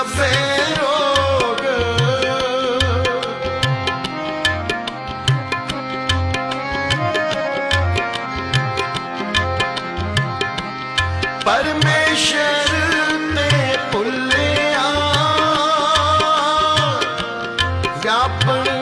ਸਭੇ ਰੋਗ ਪਰਮੇਸ਼ਰ ਤੇ ਭੁੱਲਿਆ ਵਿਆਪਣ